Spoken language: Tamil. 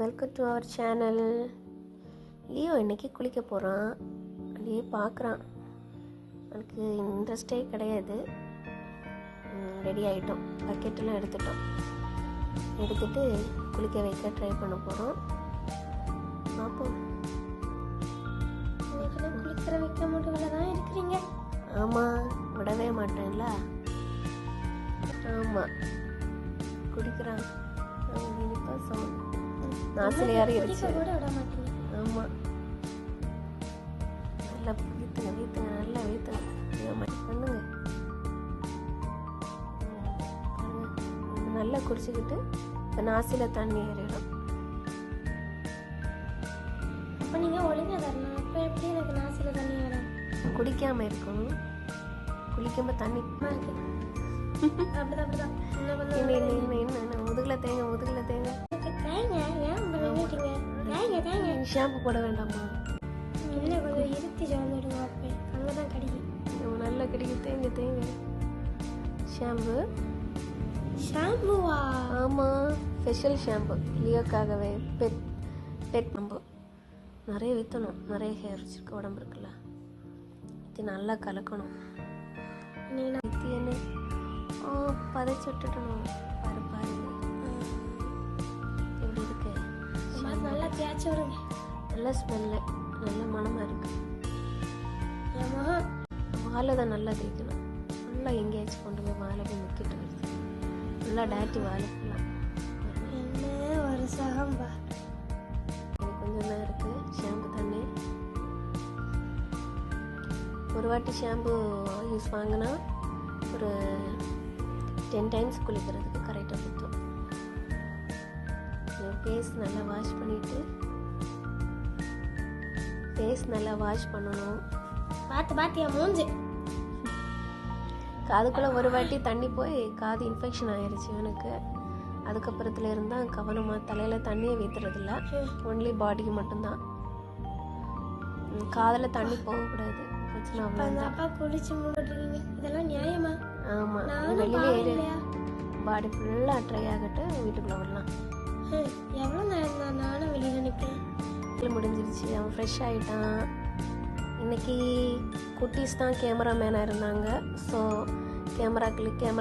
Welcome to our channel Leo இன்றைக்கி குளிக்க போகிறான் அப்படியே பார்க்குறான். எனக்கு இன்ட்ரெஸ்டே கிடையாது. ரெடி ஆகிட்டோம் பக்கெட்டெல்லாம் எடுத்துட்டோம். எடுத்துட்டு குளிக்க வைக்க ட்ரை பண்ண போகிறோம் பார்ப்போம். இன்னைக்கு குளிக்கிற வைக்க முடியல. தான் இருக்கிறீங்க? ஆமாம் விடவே மாட்டேன்ல. ஆமாம் குடிக்கிறான். இனிப்பாக சவுண்ட் நாசில் விட மாட்டீங்க ஆமாம் நல்லா வீத்துங்க வீத்துங்க நல்லா வீத்துங்க பண்ணுங்க. நல்லா குடிச்சுக்கிட்டு இப்போ நாசியில் தண்ணி ஏறிடும். அப்ப நீங்க ஒழுங்கா தரணும். அப்ப எப்படி எனக்கு நாசில தண்ணி வரும் குடிக்காமல் இருக்கணும். குளிக்கும்போது தண்ணி அப்படிதான் அப்படிதான். இன்னும் என்ன? முதுகில் தேங்க முதுகில் தேங்க. ஷாம்பு போட வேண்டாமா? இன்னும் கொஞ்சம் இருத்தி ஜோந்துடுங்க அப்ப அங்கதான் கடிக்கு நம்ம நல்லா கிடைக்கும் தேங்க தேங்க ஷாம்பு. ஷாம்புவா? ஆமாம் ஸ்பெஷல் ஷாம்பு. லியோக்காகவே பெட் பெட் ஷாம்பு. நிறைய விற்றணும் நிறைய ஹேர் வச்சுருக்க உடம்பு இருக்குல்ல. இது நல்லா கலக்கணும். நீ இது என்ன? ஆ பதைச்சு விட்டுட்டணும். பாரு பாரு. எப்படி இருக்கு? நல்லா தேய்ச்சி விடுங்க. நல்ல ஸ்மெல்லு நல்ல மணமாக இருக்கு. என் முகம் வாழை தான் நல்லா தேய்க்கணும். நல்லா எங்கேயாச்சும் கொண்டு போய் வாழை போய் முக்கிட்டு வருது நல்லா டேட்டி வாழை ஃபுல்லாக என்ன ஒரு சகம்பா எனக்கு கொஞ்சம் தான் இருக்கு ஷாம்பு தண்ணி. ஒரு வாட்டி ஷாம்பு யூஸ் வாங்கினா ஒரு டென் டைம்ஸ் குளிக்கிறதுக்கு கரெக்டாக சுற்றும் ஃபேஸ் நல்லா வாஷ் பண்ணிட்டு ஃபேஸ் நல்லா வாஷ் பண்ணணும். பார்த்து பார்த்து என் மூஞ்சி. காதுக்குள்ளே ஒரு வாட்டி தண்ணி போய் காது இன்ஃபெக்ஷன் ஆயிருச்சு எனக்கு அதுக்கப்புறத்துல இருந்தால் கவனமாக தலையில் தண்ணியை வீத்துறதில்ல ஒன்லி பாடிக்கு மட்டும்தான். காதுல தண்ணி போகக்கூடாது. பிரச்சனை இதெல்லாம் நியாயமா? ஆமாம் வெளியில ஏறி பாடி ஃபுல்லாக ட்ரை ஆகட்டு வீட்டுக்குள்ளே வரலாம் ஹம், எவ்வளவு நேரம் வேலை அவன் ஃப்ரெஷ் ஆகிட்டான் இன்னைக்கு குட்டீஸ் தான் கேமராமேனாக இருந்தாங்க. So camera click camera